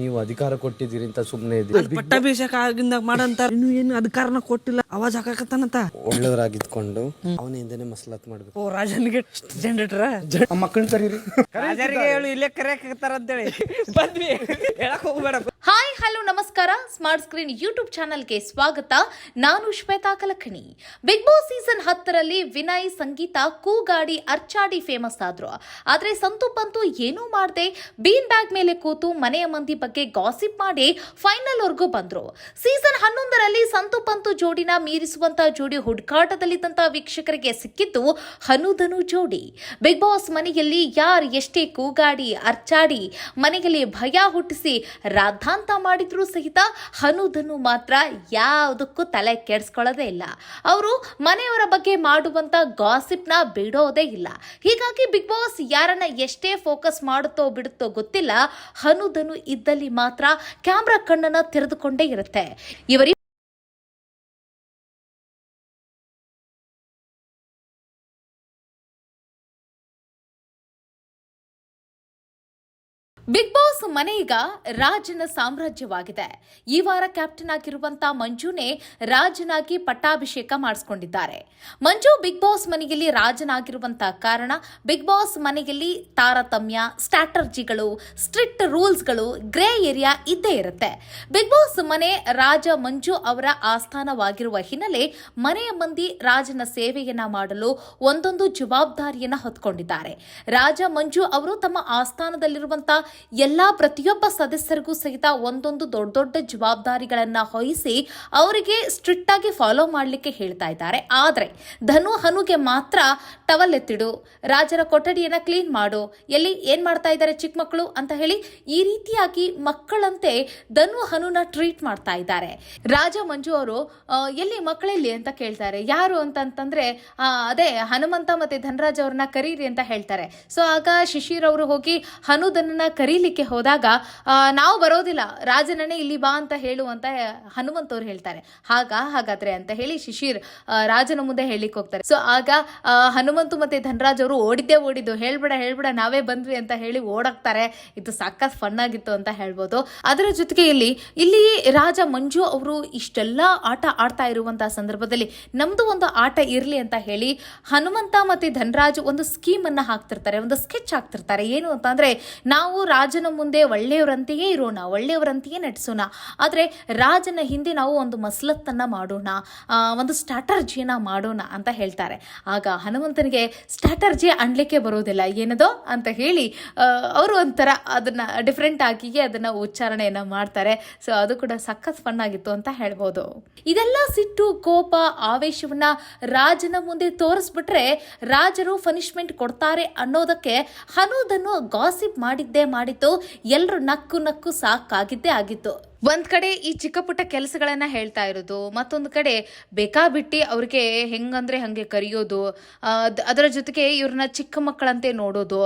ನೀವು ಅಧಿಕಾರ ಕೊಟ್ಟಿದ್ದೀರಿ ಅಂತ ಸುಮ್ಮನೆ ಪಟ್ಟಾಭಿಷೇಕ ಆಗಿಂದ ಮಾಡಂತ ಇನ್ನು ಏನು ಅಧಿಕಾರನ ಕೊಟ್ಟಿಲ್ಲ. ಅವಾಜ್ ಹಾಕಾಕತ್ತಾನಂತ. ಒಳ್ಳೆಯವರಾಗಿದ್ಕೊಂಡು ಅವನ ಹಿಂದೆನೆ ಮಸಲಾತ್ ಮಾಡ್ಬೇಕು. ಓ ರಾಜನಿಗೆ ಜನರೇಟರ್? ಮಕ್ಕಳನ್ನ ಕರೀರಿ. ರಾಜರಿಗೆ ಹೇಳು ಇಲ್ಲೇ ಅಂತ ಹೇಳಿ ಬಂದ್ವಿ. ಹೇಳಕ್ ಹೋಗ್ಬೇಡ ಹಾಯ್, ಹಲೋ, ನಮಸ್ಕಾರ. ಸ್ಮಾರ್ಟ್ ಸ್ಕ್ರೀನ್ ಯೂಟ್ಯೂಬ್ ಚಾನಲ್ಗೆ ಸ್ವಾಗತ. ನಾನು Shweta Kalakani. Bigg Boss season ಹತ್ತರಲ್ಲಿ ವಿನಯ್, ಸಂಗೀತ, ಕೂಗಾಡಿ, ಅರ್ಚಾಡಿ ಫೇಮಸ್ ಆದ್ರು. ಆದ್ರೆ ಸಂತು ಪಂತು ಏನೂ ಮಾಡದೆ. ಬೀನ್ ಬ್ಯಾಗ್ ಮೇಲೆ ಕೂತು ಮನೆಯ ಮಂದಿ ಬಗ್ಗೆ ಗಾಸಿಪ್ ಮಾಡಿ ಫೈನಲ್ ವರ್ಗೂ ಬಂದ್ರು. ಸೀಸನ್ ಹನ್ನೊಂದರಲ್ಲಿ ಸಂತು ಪಂತು ಜೋಡಿನ ಮೀರಿಸುವಂತಹ ಜೋಡಿ ಹುಡುಕಾಟದಲ್ಲಿದ್ದಂಥ ವೀಕ್ಷಕರಿಗೆ ಸಿಕ್ಕಿದ್ದು ಹನುಧನು ಜೋಡಿ. ಬಿಗ್ ಬಾಸ್ ಮನೆಯಲ್ಲಿ ಯಾರು ಎಷ್ಟೇ ಕೂಗಾಡಿ, ಅರ್ಚಾಡಿ ಮನೆಯಲ್ಲಿ ಭಯ ಹುಟ್ಟಿಸಿ ರಾಧಾಂತ ಮಾಡಿದ್ರು ಸಹಿತ ಹನುಧನು ಮಾತ್ರ ಯಾವುದಕ್ಕೂ ತಲೆ ಕೆಡಿಸ್ಕೊಳ್ಳೋದೇ ಇಲ್ಲ. ಅವರು ಮನೆಯವರ ಬಗ್ಗೆ ಮಾಡುವಂತ ಗಾಸಿಪ್ನ ಬಿಡೋದೇ ಇಲ್ಲ. ಹೀಗಾಗಿ ಬಿಗ್ ಬಾಸ್ ಯಾರನ್ನ ಎಷ್ಟೇ ಫೋಕಸ್ ಮಾಡುತ್ತೋ ಬಿಡುತ್ತೋ ಗೊತ್ತಿಲ್ಲ ಹನುದನು ಇದ್ದಲ್ಲಿ ಮಾತ್ರ ಕ್ಯಾಮ್ರಾ ಕಣ್ಣನ್ನ ತೆರೆದುಕೊಂಡೇ ಇರುತ್ತೆ. ಇವರಿ ಬಿಗ್ ಬಾಸ್ ಮನೆ ಈಗ ರಾಜನ ಸಾಮ್ರಾಜ್ಯವಾಗಿದೆ. ಈ ವಾರ ಕ್ಯಾಪ್ಟನ್ ಆಗಿರುವಂತ ಮಂಜುನೇ ರಾಜನಾಗಿ ಪಟ್ಟಾಭಿಷೇಕ ಮಾಡಿಸ್ಕೊಂಡಿದ್ದಾರೆ. ಮಂಜು ಬಿಗ್ ಬಾಸ್ ಮನೆಯಲ್ಲಿ ರಾಜನಾಗಿರುವಂತ ಕಾರಣ ಬಿಗ್ ಬಾಸ್ ಮನೆಯಲ್ಲಿ ತಾರತಮ್ಯ ಸ್ಟ್ರಾಟರ್ಜಿಗಳು ಸ್ಟ್ರಿಕ್ಟ್ ರೂಲ್ಸ್ಗಳು ಗ್ರೇ ಏರಿಯಾ ಇದ್ದೇ ಇರುತ್ತೆ. ಬಿಗ್ ಬಾಸ್ ಮನೆ ರಾಜ ಮಂಜು ಅವರ ಆಸ್ಥಾನವಾಗಿರುವ ಹಿನ್ನೆಲೆ ಮನೆಯ ಮಂದಿ ರಾಜನ ಸೇವೆಯನ್ನ ಮಾಡಲು ಒಂದೊಂದು ಜವಾಬ್ದಾರಿಯನ್ನ ಹೊತ್ಕೊಂಡಿದ್ದಾರೆ. ರಾಜ ಮಂಜು ಅವರು ತಮ್ಮ ಆಸ್ಥಾನದಲ್ಲಿರುವಂತಹ ಎಲ್ಲಾ ಪ್ರತಿಯೊಬ್ಬ ಸದಸ್ಯರಿಗೂ ಸಹಿತ ಒಂದೊಂದು ದೊಡ್ಡ ದೊಡ್ಡ ಜವಾಬ್ದಾರಿಗಳನ್ನ ಹೊಯಿಸಿ ಅವರಿಗೆ ಸ್ಟ್ರಿಕ್ಟ್ ಆಗಿ ಫಾಲೋ ಮಾಡಲಿಕ್ಕೆ ಹೇಳ್ತಾ ಇದ್ದಾರೆ. ಆದರೆ ಧನು ಹನುಗೆ ಮಾತ್ರ ಟವಲ್ ಎತ್ತಿಡು, ರಾಜರ ಕೊಠಡಿಯನ್ನ ಕ್ಲೀನ್ ಮಾಡು, ಎಲ್ಲಿ ಏನ್ ಮಾಡ್ತಾ ಇದ್ದಾರೆ ಚಿಕ್ಕ ಮಕ್ಕಳು ಅಂತ ಹೇಳಿ ಈ ರೀತಿಯಾಗಿ ಮಕ್ಕಳಂತೆ ಧನು ಹನುನ ಟ್ರೀಟ್ ಮಾಡ್ತಾ ಇದ್ದಾರೆ. ರಾಜ ಮಂಜು ಅವರು ಎಲ್ಲಿ ಮಕ್ಕಳೆಲ್ಲಿ ಅಂತ ಕೇಳ್ತಾರೆ. ಯಾರು ಅಂತಂತಂದ್ರೆ ಅದೇ ಹನುಮಂತ ಮತ್ತೆ ಧನರಾಜ್ ಅವ್ರನ್ನ ಕರೀರಿ ಅಂತ ಹೇಳ್ತಾರೆ. ಸೊ ಆಗ ಶಿಶಿರ್ ಅವರು ಹೋಗಿ ಹನುದನ್ನ ಕರೀಲಿಕ್ಕೆ ಹೋದಾಗ ನಾವು ಬರೋದಿಲ್ಲ. ರಾಜನನ್ನೇ ಇಲ್ಲಿ ಬಾ ಅಂತ ಹೇಳು ಅಂತ ಹನುಮಂತ್ ಅವ್ರು ಹೇಳ್ತಾರೆ. ಹಾಗ, ಹಾಗಾದ್ರೆ ಅಂತ ಹೇಳಿ ಶಿಶಿರ್ ರಾಜನ ಮುಂದೆ ಹೇಳಿಕ್ ಹೋಗ್ತಾರೆ. ಸೊ ಆಗ ಹನುಮಂತು ಮತ್ತೆ ಧನರಾಜ್ ಅವರು ಓಡಿದ್ದೇ ಓಡಿದ್ದು. ಹೇಳ್ಬೇಡ ಹೇಳ್ಬೇಡ, ನಾವೇ ಬಂದ್ವಿ ಅಂತ ಹೇಳಿ ಓಡಾಕ್ತಾರೆ. ಇದು ಸಾಕತ್ ಫನ್ ಆಗಿತ್ತು ಅಂತ ಹೇಳ್ಬೋದು. ಅದರ ಜೊತೆಗೆ ಇಲ್ಲಿ ಇಲ್ಲಿ ರಾಜ ಮಂಜು ಅವರು ಇಷ್ಟೆಲ್ಲ ಆಟ ಆಡ್ತಾ ಇರುವಂತಹ ಸಂದರ್ಭದಲ್ಲಿ ನಮ್ದು ಒಂದು ಆಟ ಇರ್ಲಿ ಅಂತ ಹೇಳಿ ಹನುಮಂತ ಮತ್ತೆ ಧನರಾಜ್ ಒಂದು ಸ್ಕೀಮ್ ಅನ್ನ ಹಾಕ್ತಿರ್ತಾರೆ, ಒಂದು ಸ್ಕೆಚ್ ಹಾಕ್ತಿರ್ತಾರೆ. ಏನು ಅಂತ ಅಂದ್ರೆ, ನಾವು ರಾಜನ ಮುಂದೆ ಒಳ್ಳೆಯವರಂತೆಯೇ ಇರೋಣ, ಒಳ್ಳೆಯವರಂತೆಯೇ ನಟಿಸೋಣ ಆದರೆ ರಾಜನ ಹಿಂದೆ ನಾವು ಒಂದು ಮಸಲತ್ತನ್ನ ಮಾಡೋಣ ಒಂದು ಸ್ಟ್ರಾಟರ್ಜಿಯನ್ನ ಮಾಡೋಣ ಅಂತ ಹೇಳ್ತಾರೆ. ಆಗ ಹನುಮಂತನಿಗೆ ಸ್ಟ್ರಾಟರ್ಜಿ ಅನ್ಲಿಕ್ಕೆ ಬರೋದಿಲ್ಲ. ಏನದೋ? ಅಂತ ಹೇಳಿ ಅವರು ಒಂಥರ ಅದನ್ನ ಡಿಫ್ರೆಂಟ್ ಆಗಿಯೇ ಅದನ್ನ ಉಚ್ಚಾರಣೆಯನ್ನ ಮಾಡ್ತಾರೆ. ಸೊ ಅದು ಕೂಡ ಸಖತ್ ಫನ್ ಆಗಿತ್ತು ಅಂತ ಹೇಳ್ಬೋದು. ಇದೆಲ್ಲ ಸಿಟ್ಟು, ಕೋಪ, ಆವೇಶವನ್ನ ರಾಜನ ಮುಂದೆ ತೋರಿಸ್ಬಿಟ್ರೆ ರಾಜರು ಪನಿಷ್ಮೆಂಟ್ ಕೊಡ್ತಾರೆ ಅನ್ನೋದಕ್ಕೆ ಹನುದನ್ನು ಗಾಸಿಪ್ ಮಾಡಿದ್ದೇ ಮಾಡಿತ್ತು ಎಲ್ಲರೂ ನಕ್ಕು ನಕ್ಕು ಸಾಕಾಗಿದ್ದೇ ಆಗಿತ್ತು. ಒಂದ್ ಕಡೆ ಈ ಚಿಕ್ಕ ಪುಟ್ಟ ಕೆಲಸಗಳನ್ನ ಹೇಳ್ತಾ ಇರೋದು, ಮತ್ತೊಂದು ಕಡೆ ಬೇಕಾಬಿಟ್ಟಿ ಅವ್ರಿಗೆ ಹೆಂಗಂದ್ರೆ ಹಂಗೆ ಕರೆಯೋದು ಅದರ ಜೊತೆಗೆ ಇವ್ರನ್ನ ಚಿಕ್ಕ ಮಕ್ಕಳಂತೆ ನೋಡೋದು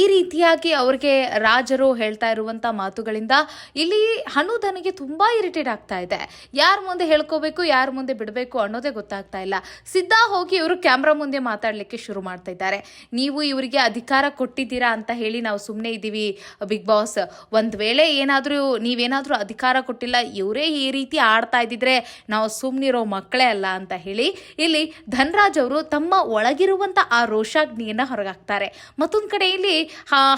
ಈ ರೀತಿಯಾಗಿ ಅವ್ರಿಗೆ ರಾಜರು ಹೇಳ್ತಾ ಇರುವಂತ ಮಾತುಗಳಿಂದ ಇಲ್ಲಿ ಹನುದನಿಗೆ ತುಂಬಾ ಇರಿಟೇಟ್ ಆಗ್ತಾ ಇದೆ. ಯಾರ ಮುಂದೆ ಹೇಳ್ಕೋಬೇಕು, ಯಾರ ಮುಂದೆ ಬಿಡಬೇಕು ಅನ್ನೋದೇ ಗೊತ್ತಾಗ್ತಾ ಇಲ್ಲ. ಸಿದ್ಧಾ ಹೋಗಿ ಇವರು ಕ್ಯಾಮ್ರಾ ಮುಂದೆ ಮಾತಾಡ್ಲಿಕ್ಕೆ ಶುರು ಮಾಡ್ತಾ ಇದ್ದಾರೆ. ನೀವು ಇವರಿಗೆ ಅಧಿಕಾರ ಕೊಟ್ಟಿದ್ದೀರಾ ಅಂತ ಹೇಳಿ ನಾವು ಸುಮ್ಮನೆ ಇದ್ದೀವಿ ಬಿಗ್ ಬಾಸ್. ಒಂದ್ ವೇಳೆ ಏನಾದರೂ, ನೀವೇನಾದರೂ ಕೊಟ್ಟಿಲ್ಲ ಇವರೇ ಈ ರೀತಿ ಆಡ್ತಾ ಇದ್ದಿದ್ರೆ ನಾವು ಸುಮ್ಮನಿರೋ ಮಕ್ಕಳೇ ಅಲ್ಲ ಅಂತ ಹೇಳಿ ಇಲ್ಲಿ ಧನ್ರಾಜ್ ಅವರು ತಮ್ಮ ಒಳಗಿರುವಂತ ಆ ರೋಷಾಗ್ನಿಯನ್ನ ಹೊರಗಾಕ್ತಾರೆ. ಮತ್ತೊಂದ್ ಕಡೆ ಇಲ್ಲಿ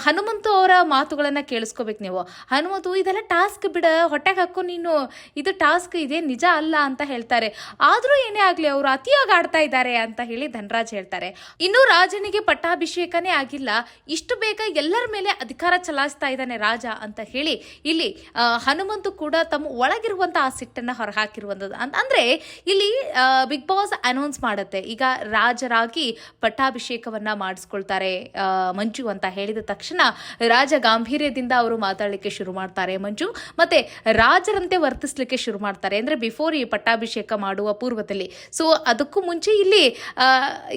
ಹನುಮಂತು ಅವರ ಮಾತುಗಳನ್ನ ಕೇಳಿಸ್ಕೋಬೇಕು ನೀವು. ಹನುಮಂತು ಇದೆಲ್ಲ ಟಾಸ್ಕ್ ಬಿಡ ಹೊಟ್ಟೆಗೆ ಹಾಕು ನೀನು ಇದು ಟಾಸ್ಕ್ ಇದೆ ನಿಜ ಅಲ್ಲ ಅಂತ ಹೇಳ್ತಾರೆ. ಆದ್ರೂ ಏನೇ ಆಗ್ಲಿ ಅವರು ಅತಿಯಾಗಿ ಆಡ್ತಾ ಇದ್ದಾರೆ ಅಂತ ಹೇಳಿ ಧನರಾಜ್ ಹೇಳ್ತಾರೆ. ಇನ್ನು ರಾಜನಿಗೆ ಪಟ್ಟಾಭಿಷೇಕನೇ ಆಗಿಲ್ಲ ಇಷ್ಟು ಬೇಗ ಎಲ್ಲರ ಮೇಲೆ ಅಧಿಕಾರ ಚಲಾಯಿಸ್ತಾ ಇದ್ದಾನೆ ರಾಜ ಅಂತ ಹೇಳಿ ಇಲ್ಲಿ ಆ, ಹನುಮಂತು ಕೂಡ ತಮ್ಮ ಒಳಗಿರುವಂತಹ ಆ ಸಿಟ್ಟನ್ನ ಹೊರಹಾಕಿರುವಂಥದ್ದು. ಅಂತ ಅಂದ್ರೆ ಇಲ್ಲಿ ಬಿಗ್ ಬಾಸ್ ಅನೌನ್ಸ್ ಮಾಡುತ್ತೆ. ಈಗ ರಾಜರಾಗಿ ಪಟ್ಟಾಭಿಷೇಕವನ್ನ ಮಾಡಿಸ್ಕೊಳ್ತಾರೆ ಮಂಜು ಅಂತ ಹೇಳಿದ ತಕ್ಷಣ ರಾಜ ಗಾಂಭೀರ್ಯದಿಂದ ಅವರು ಮಾತಾಡಲಿಕ್ಕೆ ಶುರು ಮಾಡ್ತಾರೆ ಮಂಜು. ಮತ್ತೆ ರಾಜರಂತೆ ವರ್ತಿಸ್ಲಿಕ್ಕೆ ಶುರು ಮಾಡ್ತಾರೆ. ಅಂದ್ರೆ ಬಿಫೋರ್ ಈ ಪಟ್ಟಾಭಿಷೇಕ ಮಾಡುವ ಪೂರ್ವದಲ್ಲಿ. ಸೊ ಅದಕ್ಕೂ ಮುಂಚೆ ಇಲ್ಲಿ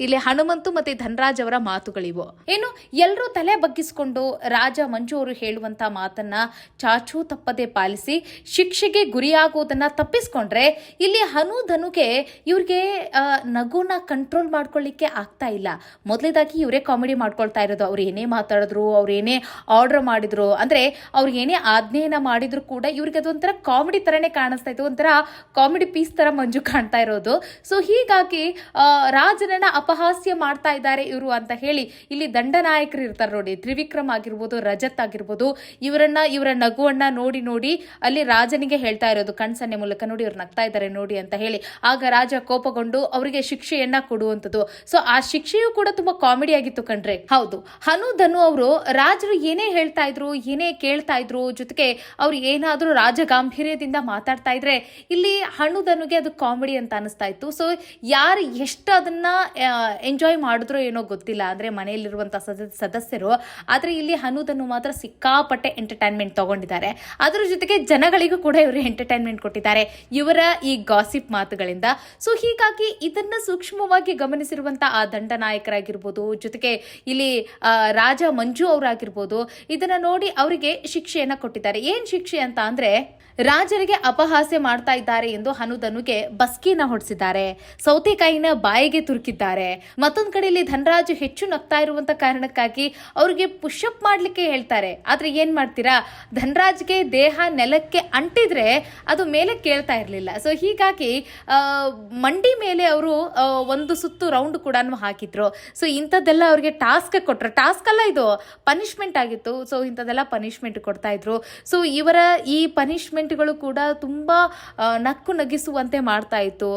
ಇಲ್ಲಿ ಹನುಮಂತು ಮತ್ತೆ ಧನರಾಜ್ ಅವರ ಮಾತುಗಳಿವು. ಏನು ಎಲ್ಲರೂ ತಲೆ ಬಗ್ಗಿಸ್ಕೊಂಡು ರಾಜ ಮಂಜು ಅವರು ಹೇಳುವಂತ ಮಾತನ್ನ ಚಾಚೂ ತಪ್ಪದೆ ಪಾಲಿಸಿ ಮಾಡಿಸಿ ಶಿಕ್ಷೆಗೆ ಗುರಿಯಾಗೋದನ್ನು ತಪ್ಪಿಸ್ಕೊಂಡ್ರೆ ಇಲ್ಲಿ ಹನು ಧನುಗೆ ಇವ್ರಿಗೆ ನಗುನ ಕಂಟ್ರೋಲ್ ಮಾಡ್ಕೊಳ್ಳಿಕ್ಕೆ ಆಗ್ತಾ ಇಲ್ಲ. ಮೊದಲೇದಾಗಿ ಇವರೇ ಕಾಮಿಡಿ ಮಾಡ್ಕೊಳ್ತಾ ಇರೋದು. ಅವ್ರು ಏನೇ ಮಾತಾಡಿದ್ರು, ಅವ್ರು ಏನೇ ಆರ್ಡರ್ ಮಾಡಿದ್ರು, ಅಂದ್ರೆ ಅವ್ರು ಏನೇ ಆಜ್ಞೆಯನ್ನ ಮಾಡಿದ್ರು ಕೂಡ ಇವ್ರಿಗೆ ಅದೊಂಥರ ಕಾಮಿಡಿ ತರನೇ ಕಾಣಿಸ್ತಾ ಇತ್ತು. ಒಂಥರ ಕಾಮಿಡಿ ಪೀಸ್ ತರ ಮಂಜು ಕಾಣ್ತಾ ಇರೋದು. ಸೊ ಹೀಗಾಗಿ ರಾಜನನ್ನ ಅಪಹಾಸ್ಯ ಮಾಡ್ತಾ ಇದ್ದಾರೆ ಇವರು ಅಂತ ಹೇಳಿ ಇಲ್ಲಿ ದಂಡನಾಯಕರು ಇರ್ತಾರೆ ನೋಡಿ. ತ್ರಿವಿಕ್ರಮ್ ಆಗಿರ್ಬೋದು, ರಜತ್ ಆಗಿರ್ಬೋದು, ಇವರನ್ನ, ಇವರ ನಗುವನ್ನ ನೋಡಿ ನೋಡಿ ಅಲ್ಲಿ ರಾಜನಿಗೆ ಹೇಳ್ತಾ ಇರೋದು, ಕಣ್ಸನ್ನೆ ಮೂಲಕ ನೋಡಿ ಅವ್ರು ನಗ್ತಾ ಇದ್ದಾರೆ ನೋಡಿ ಅಂತ ಹೇಳಿ. ಆಗ ರಾಜ ಕೋಪಗೊಂಡು, ಅವರಿಗೆ ಶಿಕ್ಷೆಯನ್ನ ಕೊಡುವಂಥದ್ದು. ಸೊ ಆ ಶಿಕ್ಷೆಯು ಕೂಡ ತುಂಬಾ ಕಾಮಿಡಿ ಆಗಿತ್ತು ಕಣ್ರೆ. ಹೌದು. ಹನು, ಧನು ಅವರು ರಾಜರು ಏನೇ ಹೇಳ್ತಾ ಇದ್ರು, ಏನೇ ಕೇಳ್ತಾ ಇದ್ರು, ಜೊತೆಗೆ ಅವ್ರು ಏನಾದ್ರೂ ರಾಜ ಗಾಂಭೀರ್ಯದಿಂದ ಮಾತಾಡ್ತಾ ಇದ್ರೆ, ಇಲ್ಲಿ ಹಣ್ಣು ಧನುಗೆ ಅದು ಕಾಮಿಡಿ ಅಂತ ಅನಿಸ್ತಾ ಇತ್ತು. ಸೊ ಯಾರು ಎಷ್ಟು ಅದನ್ನ ಎಂಜಾಯ್ ಮಾಡಿದ್ರೋ ಏನೋ ಗೊತ್ತಿಲ್ಲ. ಅಂದ್ರೆ ಮನೆಯಲ್ಲಿರುವಂತ ಸದ- ಸದಸ್ಯರು. ಆದ್ರೆ ಇಲ್ಲಿ ಹನುದನ್ನು ಮಾತ್ರ ಸಿಕ್ಕಾಪಟ್ಟೆ ಎಂಟರ್ಟೈನ್ಮೆಂಟ್ ತಗೊಂಡಿದ್ದಾರೆ. ಅದರ ಜೊತೆಗೆ ಜನಗಳಿಗೂ ಕೂಡ ಇವರು ಎಂಟರ್ಟೈನ್ಮೆಂಟ್ ಕೊಟ್ಟಿದ್ದಾರೆ. ಇವರ ಈ ಗಾಸಿಪ್ ಮಾತುಗಳಿಂದ. ಸೊ ಹೀಗಾಗಿ ಇದನ್ನ ಸೂಕ್ಷ್ಮವಾಗಿ ಗಮನಿಸಿರುವಂತಹ ಆ ದಂಡನಾಯಕರಾಗಿರ್ಬೋದು ಜೊತೆಗೆ ಇಲ್ಲಿ ರಾಜ ಮಂಜು ಅವರಾಗಿರ್ಬೋದು, ಇದನ್ನ ನೋಡಿ ಅವರಿಗೆ ಶಿಕ್ಷೆಯನ್ನ ಕೊಟ್ಟಿದ್ದಾರೆ. ಏನ್ ಶಿಕ್ಷೆ ಅಂತ ಅಂದ್ರೆ, ರಾಜರಿಗೆ ಅಪಹಾಸ್ಯ ಮಾಡ್ತಾ ಇದ್ದಾರೆ ಎಂದು ಹನುದನುಗೆ ಬಸ್ಕಿನ ಹೊಡೆಸಿದ್ದಾರೆ. ಸೌತೆಕಾಯಿನ ಬಾಯಿಗೆ ತುರುಕಿದ್ದಾರೆ. ಮತ್ತೊಂದ್ ಕಡೆಯಲ್ಲಿ ಧನರಾಜ್ ಹೆಚ್ಚು ನಗ್ತಾ ಇರುವಂತ ಕಾರಣಕ್ಕಾಗಿ ಅವ್ರಿಗೆ ಪುಷಪ್ ಮಾಡ್ಲಿಕ್ಕೆ ಹೇಳ್ತಾರೆ. ಆದ್ರೆ ಏನ್ ಮಾಡ್ತೀರಾ? ಧನರಾಜ್ಗೆ ದೇಹ ನೆಲಕ್ಕೆ ಅಂಟಿದ್ರೆ ಅದು ಮೇಲೆ ಕೇಳ್ತಾ ಇರಲಿಲ್ಲ. ಸೊ ಹೀಗಾಗಿ ಮಂಡಿ ಮೇಲೆ ಅವರು ಒಂದು ಸುತ್ತು ರೌಂಡ್ ಕೂಡ ಹಾಕಿದ್ರು. ಸೊ ಇಂಥದ್ದೆಲ್ಲ ಅವ್ರಿಗೆ ಟಾಸ್ಕ್ ಕೊಟ್ಟರು ಟಾಸ್ಕ್ ಅಲ್ಲ ಇದು ಪನಿಷ್ಮೆಂಟ್ ಆಗಿತ್ತು. ಸೊ ಇಂಥದ್ದೆಲ್ಲ ಪನಿಷ್ಮೆಂಟ್ ಕೊಡ್ತಾ ಇದ್ರು. ಸೊ ಇವರ ಈ ಪನಿಷ್ಮೆಂಟ್ಗಳು ಕೂಡ ತುಂಬ ನಕ್ಕು ನಗಿಸುವಂತೆ ಮಾಡ್ತಾ ಇತ್ತು.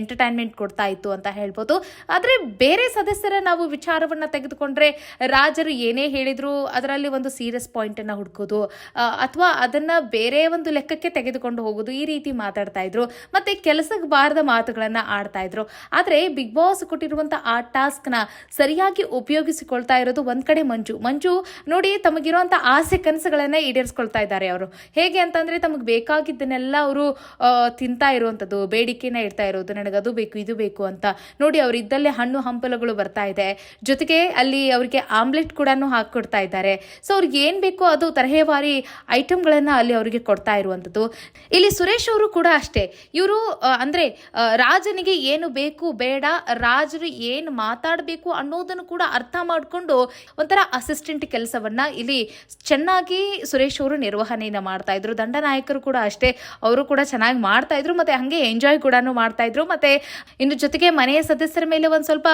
ಎಂಟರ್ಟೈನ್ಮೆಂಟ್ ಕೊಡ್ತಾ ಇತ್ತು ಅಂತ ಹೇಳ್ಬೋದು. ಆದರೆ ಬೇರೆ ಸದಸ್ಯರ ನಾವು ವಿಚಾರವನ್ನ ತೆಗೆದುಕೊಂಡ್ರೆ ರಾಜರು ಏನೇ ಹೇಳಿದ್ರು, ಅದರಲ್ಲಿ ಒಂದು ಸೀರಿಯಸ್ ಪಾಯಿಂಟ್ ಅನ್ನ ಹುಡುಕೋದು ಅಥವಾ ಅದನ್ನ ಬೇರೆ ಒಂದು ಲೆಕ್ಕಕ್ಕೆ ತೆಗೆದುಕೊಂಡು ಹೋಗೋದು ಈ ರೀತಿ ಮಾತಾಡ್ತಾ ಇದ್ರು. ಮತ್ತೆ ಕೆಲಸಕ್ಕೆ ಬಾರದ ಮಾತುಗಳನ್ನ ಆಡ್ತಾ ಇದ್ರು. ಆದ್ರೆ ಬಿಗ್ ಬಾಸ್ ಕೊಟ್ಟಿರುವಂತ ಆ ಟಾಸ್ಕ್ನ ಸರಿಯಾಗಿ ಉಪಯೋಗಿಸಿಕೊಳ್ತಾ ಇರೋದು ಒಂದ್ ಕಡೆ ಮಂಜು. ಮಂಜು ನೋಡಿ ತಮಗಿರುವಂತ ಆಸೆ ಕನಸುಗಳನ್ನ ಈಡೇರಿಸ್ಕೊಳ್ತಾ ಇದ್ದಾರೆ ಅವರು. ಹೇಗೆ ಅಂತಂದ್ರೆ ತಮಗೆ ಬೇಕಾಗಿದ್ದನ್ನೆಲ್ಲ ಅವರು ತಿಂತಾ ಇರುವಂತದ್ದು, ಬೇಡಿಕೆನ ಇಡ್ತಾ ಇರೋದು ನನಗೆ ಅದು ಬೇಕು, ಇದು ಬೇಕು ಅಂತ. ನೋಡಿ ಅವ್ರು ಇದ್ದಲ್ಲೇ ಹಣ್ಣು ಹಂಪಲುಗಳು ಬರ್ತಾ ಇದೆ. ಜೊತೆಗೆ ಅಲ್ಲಿ ಅವರಿಗೆ ಆಮ್ಲೆಟ್ ಕೂಡ ಹಾಕೊಡ್ತಾ ಇದ್ದಾರೆ. ಸೊ ಅವ್ರಿಗೆ ಏನ್ ಬೇಕೋ ಅದು ತರಹೇವಾರಿ ಐಟಮ್ಗಳನ್ನ ಅಲ್ಲಿ ಅವರಿಗೆ ಕೊಡ್ತಾ ಇರುವಂಥದ್ದು. ಇಲ್ಲಿ ಸುರೇಶ್ ಅವರು ಕೂಡ ಅಷ್ಟೇ. ಇವರು ಅಂದ್ರೆ ರಾಜನಿಗೆ ಏನು ಬೇಕು ಬೇಡ, ರಾಜರು ಏನು ಮಾತಾಡಬೇಕು ಅನ್ನೋದನ್ನು ಕೂಡ ಅರ್ಥ ಮಾಡಿಕೊಂಡು ಒಂಥರ ಅಸಿಸ್ಟೆಂಟ್ ಕೆಲಸವನ್ನು ಇಲ್ಲಿ ಚೆನ್ನಾಗಿ ಸುರೇಶ್ ಅವರು ನಿರ್ವಹಣೆಯನ್ನು ಮಾಡ್ತಾ ಇದ್ರು. ದಂಡನಾಯಕರು ಕೂಡ ಅಷ್ಟೇ. ಅವರು ಕೂಡ ಚೆನ್ನಾಗಿ ಮಾಡ್ತಾ ಇದ್ರು. ಮತ್ತೆ ಹಾಗೆ ಎಂಜಾಯ್ ಕೂಡ ಮಾಡ್ತಾ ಇದ್ರು. ಮತ್ತೆ ಇನ್ನು ಜೊತೆಗೆ ಮನೆಯ ಸದಸ್ಯರ ಮೇಲೆ ಒಂದು ಸ್ವಲ್ಪ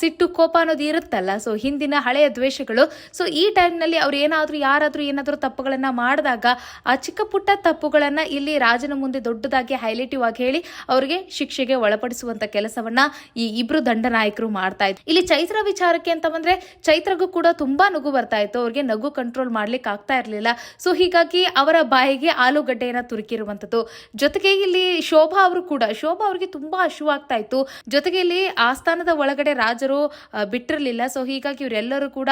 ಸಿಟ್ಟು ಕೋಪ ಅನ್ನೋದು ಇರುತ್ತಲ್ಲ. ಸೊ ಹಿಂದಿನ ಹಳೆಯ ದ್ವೇಷಗಳು. ಸೊ ಈ ಟೈಮ್ನಲ್ಲಿ ಅವ್ರು ಏನಾದರೂ, ಯಾರಾದರೂ ಏನಾದರೂ ತಪ್ಪುಗಳನ್ನು ಮಾಡಿದಾಗ, ಆ ಚಿಕ್ಕ ಪುಟ್ಟ ತಪ್ಪುಗಳನ್ನ ಇಲ್ಲಿ ರಾಜನ ಮುಂದೆ ದೊಡ್ಡದಾಗಿ ಹೈಲೈಟಿವ್ ಆಗಿ ಹೇಳಿ ಅವರಿಗೆ ಶಿಕ್ಷೆಗೆ ಒಳಪಡಿಸುವಂತ ಕೆಲಸವನ್ನ ಈ ಇಬ್ರು ದಂಡ ನಾಯಕರು ಮಾಡ್ತಾ ಇದ್ರು. ಇಲ್ಲಿ ಚೈತ್ರ ವಿಚಾರಕ್ಕೆ ಅಂತ ಬಂದ್ರೆ ಚೈತ್ರಗೂ ಕೂಡ ತುಂಬಾ ನಗು ಬರ್ತಾ ಇತ್ತು. ಅವ್ರಿಗೆ ನಗು ಕಂಟ್ರೋಲ್ ಮಾಡ್ಲಿಕ್ಕೆ ಆಗ್ತಾ ಇರ್ಲಿಲ್ಲ. ಸೊ ಹೀಗಾಗಿ ಅವರ ಬಾಯಿಗೆ ಆಲೂಗಡ್ಡೆಯನ್ನ ತುರುಕಿರುವಂತದ್ದು. ಜೊತೆಗೆ ಇಲ್ಲಿ ಶೋಭಾ ಅವರು ಕೂಡ, ಶೋಭಾ ಅವರಿಗೆ ತುಂಬಾ ಹಶುವಾಗ್ತಾ ಇತ್ತು. ಜೊತೆಗೆ ಇಲ್ಲಿ ಆಸ್ಥಾನದ ಒಳಗಡೆ ರಾಜರು ಬಿಟ್ಟಿರಲಿಲ್ಲ. ಸೊ ಹೀಗಾಗಿ ಇವರೆಲ್ಲರೂ ಕೂಡ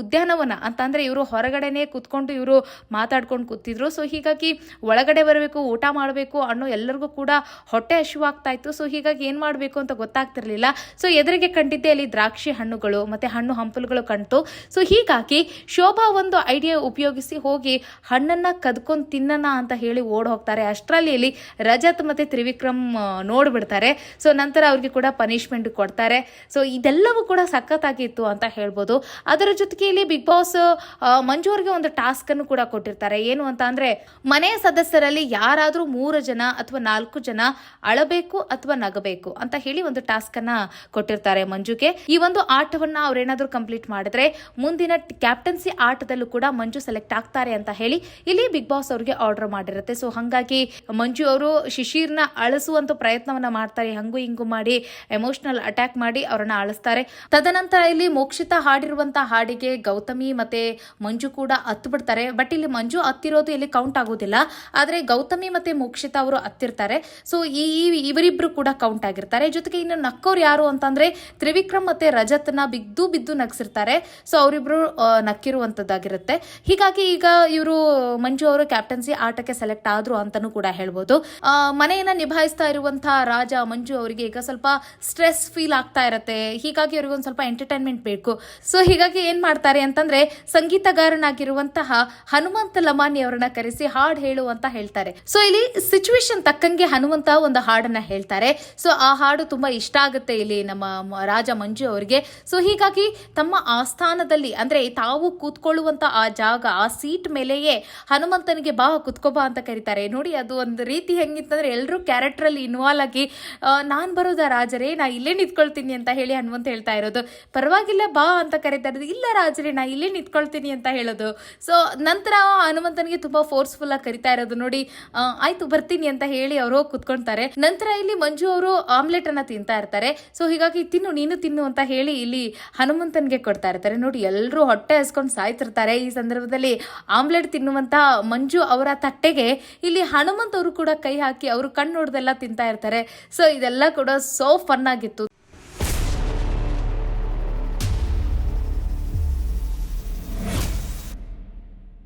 ಉದ್ಯಾನವನ, ಅಂತಂದ್ರೆ ಇವರು ಹೊರಗಡೆನೆ ಕುತ್ಕೊಂಡು ಇವರು ಮಾತಾಡ್ಕೊಂಡು ಕೂತಿದ್ರು. ಸೊ ಹೀಗಾಗಿ ಒಳಗಡೆ ಬರಬೇಕು, ಊಟ ಮಾಡಬೇಕು ಅನ್ನೋ ಎಲ್ಲರಿಗೂ ಕೂಡ ಹೊಟ್ಟೆ ಹಶುವಾಗ್ತಾ ಇತ್ತು. ಸೊ ಹೀಗಾಗಿ ಏನು ಮಾಡಬೇಕು ಅಂತ ಗೊತ್ತಾಗ್ತಿರಲಿಲ್ಲ. ಸೊ ಎದುರಿಗೆ ಕಂಡಿದ್ದೆ ಅಲ್ಲಿ ದ್ರಾಕ್ಷಿ ಹಣ್ಣುಗಳು ಮತ್ತು ಹಣ್ಣು ಹಂಪಲುಗಳು ಕಾಣ್ತು ಸೊ ಹೀಗಾಗಿ ಶೋಭಾ ಒಂದು ಐಡಿಯಾ ಉಪಯೋಗಿಸಿ ಹೋಗಿ ಹಣ್ಣನ್ನು ಕದ್ಕೊಂಡು ತಿನ್ನೋಣ ಅಂತ ಹೇಳಿ ಓಡ್ ಹೋಗ್ತಾರೆ. ಅಷ್ಟರಲ್ಲಿ ರಜತ್ ಮತ್ತು ತ್ರಿವಿಕ್ರಮ್ ನೋಡ್ಬಿಡ್ತಾರೆ. ಸೊ ನಂತರ ಅವ್ರಿಗೆ ಕೂಡ ಪನಿಷ್ಮೆಂಟ್ ಕೊಡ್ತಾರೆ. ಸೊ ಇದೆಲ್ಲವೂ ಕೂಡ ಸಖತ್ತಾಗಿತ್ತು ಅಂತ ಹೇಳ್ಬೋದು. ಅದರ ಜೊತೆಗೆ ಇಲ್ಲಿ ಬಿಗ್ ಬಾಸ್ ಮಂಜು ಅವ್ರಿಗೆ ಒಂದು ಟಾಸ್ಕನ್ನು ಕೂಡ ಕೊಟ್ಟಿರ್ತಾರೆ. ಏನು ಅಂತ ಅಂದ್ರೆ ಮನೆಯ ಸದಸ್ಯರಲ್ಲಿ ಯಾರಾದ್ರೂ ಮೂರು ಜನ ಅಥವಾ ನಾಲ್ಕು ಜನ ಅಳಬೇಕು ಅಥವಾ ನಗಬೇಕು ಅಂತ ಹೇಳಿ ಒಂದು ಟಾಸ್ಕ್ ಅನ್ನ ಕೊಟ್ಟಿರ್ತಾರೆ ಮಂಜುಗೆ. ಈ ಒಂದು ಆಟವನ್ನ ಅವ್ರೇನಾದ್ರೂ ಕಂಪ್ಲೀಟ್ ಮಾಡಿದ್ರೆ ಮುಂದಿನ ಕ್ಯಾಪ್ಟನ್ಸಿ ಆಟದಲ್ಲೂ ಕೂಡ ಮಂಜು ಸೆಲೆಕ್ಟ್ ಆಗ್ತಾರೆ ಅಂತ ಹೇಳಿ ಇಲ್ಲಿ ಬಿಗ್ ಬಾಸ್ ಅವ್ರಿಗೆ ಆರ್ಡರ್ ಮಾಡಿರುತ್ತೆ. ಸೊ ಹಂಗಾಗಿ ಮಂಜು ಅವರು ಶಿಶಿರ್ನ ಅಳಿಸುವಂತ ಪ್ರಯತ್ನವನ್ನ ಮಾಡ್ತಾರೆ. ಹಂಗು ಹಿಂಗು ಮಾಡಿ ಎಮೋಷನಲ್ ಅಟ್ಯಾಕ್ ಮಾಡಿ ಅವರನ್ನ ಅಳಿಸ್ತಾರೆ. ತದನಂತರ ಇಲ್ಲಿ ಮೋಕ್ಷಿತ ಹಾಡಿರುವಂತ ಹಾಡಿಗೆ ಗೌತಮಿ ಮತ್ತೆ ಮಂಜು ಕೂಡ ಹತ್ತು ಬಿಡ್ತಾರೆ ಬಟ್ ಇಲ್ಲಿ ಮಂಜು ಹತ್ತಿರೋದು ಇಲ್ಲಿ ಕೌಂಟ್ ಆಗೋದಿಲ್ಲ. ಆದ್ರೆ ಗೌತಮಿ ಮತ್ತೆ ಮೋಕ್ಷಿತಾ ಅವರು ಹತ್ತಿರ್ತಾರೆ. ಸೊ ಈ ಇವರಿಬ್ಬರು ಕೂಡ ಕೌಂಟ್ ಆಗಿರ್ತಾರೆ. ಜೊತೆಗೆ ಇನ್ನು ನಕ್ಕೋರು ಯಾರು ಅಂತಂದ್ರೆ ತ್ರಿವಿಕ್ರಮ್ ಮತ್ತೆ ರಜತ್ನ ಬಿದ್ದು ಬಿದ್ದು ನಗ್ಸಿರ್ತಾರೆ. ಸೊ ಅವರಿಬ್ರು ನಕ್ಕಿರುವಂತದ್ದಾಗಿರುತ್ತೆ. ಹೀಗಾಗಿ ಈಗ ಇವರು, ಮಂಜು ಅವರು ಕ್ಯಾಪ್ಟನ್ಸಿ ಆಟಕ್ಕೆ ಸೆಲೆಕ್ಟ್ ಆದ್ರು ಅಂತಾನೂ ಕೂಡ ಹೇಳ್ಬೋದು. ಮನೆಯನ್ನು ನಿಭಾಯಿಸ್ತಾ ಇರುವಂತಹ ರಾಜ ಮಂಜು ಅವರಿಗೆ ಈಗ ಸ್ವಲ್ಪ ಸ್ಟ್ರೆಸ್ ಫೀಲ್ ಆಗ್ತಾ ಇರತ್ತೆ. ಹೀಗಾಗಿ ಅವ್ರಿಗೆ ಒಂದು ಸ್ವಲ್ಪ ಎಂಟರ್ಟೈನ್ಮೆಂಟ್ ಬೇಕು. ಸೊ ಹೀಗಾಗಿ ಏನ್ ಮಾಡ್ತಾರೆ ಅಂತಂದ್ರೆ ಸಂಗೀತಗಾರನಾಗಿರುವಂತಹ ಹನುಮಂತ ಲಮಾನಿ ಅವರನ್ನ ಕರೆಸಿ ಕರೆಸಿ ಹಾಡ್ ಹೇಳು ಅಂತ ಹೇಳ್ತಾರೆ. ಸೊ ಇಲ್ಲಿ ಸಿಚುವೇಶನ್ ತಕ್ಕಂಗೆ ಹನುಮಂತ ಒಂದು ಹಾಡನ್ನ ಹೇಳ್ತಾರೆ. ಸೊ ಆ ಹಾಡು ತುಂಬಾ ಇಷ್ಟ ಆಗುತ್ತೆ ಇಲ್ಲಿ ನಮ್ಮ ರಾಜ ಮಂಜು ಅವರಿಗೆ. ಸೊ ಹೀಗಾಗಿ ತಮ್ಮ ಆಸ್ಥಾನದಲ್ಲಿ, ಅಂದ್ರೆ ತಾವು ಕೂತ್ಕೊಳ್ಳುವಂತ ಆ ಜಾಗ, ಆ ಸೀಟ್ ಮೇಲೆಯೇ ಹನುಮಂತನಿಗೆ ಬಾ ಕುತ್ಕೋಬಾ ಅಂತ ಕರೀತಾರೆ. ನೋಡಿ, ಅದು ಒಂದು ರೀತಿ ಹೆಂಗಿತ್ತಂದ್ರೆ ಎಲ್ಲರೂ ಕ್ಯಾರೆಕ್ಟರ್ ಅಲ್ಲಿ ಇನ್ವಾಲ್ವ್ ಆಗಿ ನಾನು ಬರೋದ ರಾಜರೇ? ನಾ ಇಲ್ಲೇ ನಿಂತ್ಕೊಳ್ತೀನಿ ಅಂತ ಹೇಳಿ ಹನುಮಂತ ಹೇಳ್ತಾ ಇರೋದು. ಪರವಾಗಿಲ್ಲ, ಬಾ ಅಂತ ಕರೀತಾ ಇರೋದು. ಇಲ್ಲ ರಾಜರೇ, ನಾ ಇಲ್ಲೇ ನಿಂತ್ಕೊಳ್ತೀನಿ ಅಂತ ಹೇಳೋದು. ಸೊ ನಂತರ ಹನುಮಂತನಿಗೆ ತುಂಬಾ ಫೋರ್ಸ್ಫುಲ್ ಆಗಿ ಕರಿತಾ ಇರೋದು ನೋಡಿ ಆಯ್ತು ಬರ್ತೀನಿ ಅಂತ ಹೇಳಿ ಅವರು ಕುತ್ಕೊಳ್ತಾರೆ ನಂತರ ಇಲ್ಲಿ ಮಂಜು ಅವರು ಆಮ್ಲೆಟ್ ಅನ್ನ ತಿಂತಾ ಇರ್ತಾರೆ. ಸೊ ಹೀಗಾಗಿ ತಿನ್ನು, ನೀನು ತಿನ್ನು ಅಂತ ಹೇಳಿ ಇಲ್ಲಿ ಹನುಮಂತನ್ಗೆ ಕೊಡ್ತಾ ಇರ್ತಾರೆ. ನೋಡಿ ಎಲ್ಲರೂ ಹೊಟ್ಟೆ ಹಸ್ಕೊಂಡು ಸಾಯ್ತಿರ್ತಾರೆ. ಈ ಸಂದರ್ಭದಲ್ಲಿ ಆಮ್ಲೆಟ್ ತಿನ್ನುವಂತ ಮಂಜು ಅವರ ತಟ್ಟೆಗೆ ಇಲ್ಲಿ ಹನುಮಂತ್ ಅವರು ಕೂಡ ಕೈ ಹಾಕಿ ಅವರು ಕಣ್ಣು ನೋಡ್ದೆಲ್ಲ ತಿಂತಾ ಇರ್ತಾರೆ. ಸೊ ಇದೆಲ್ಲ ಕೂಡ ಸೋ ಫನ್ ಆಗಿತ್ತು.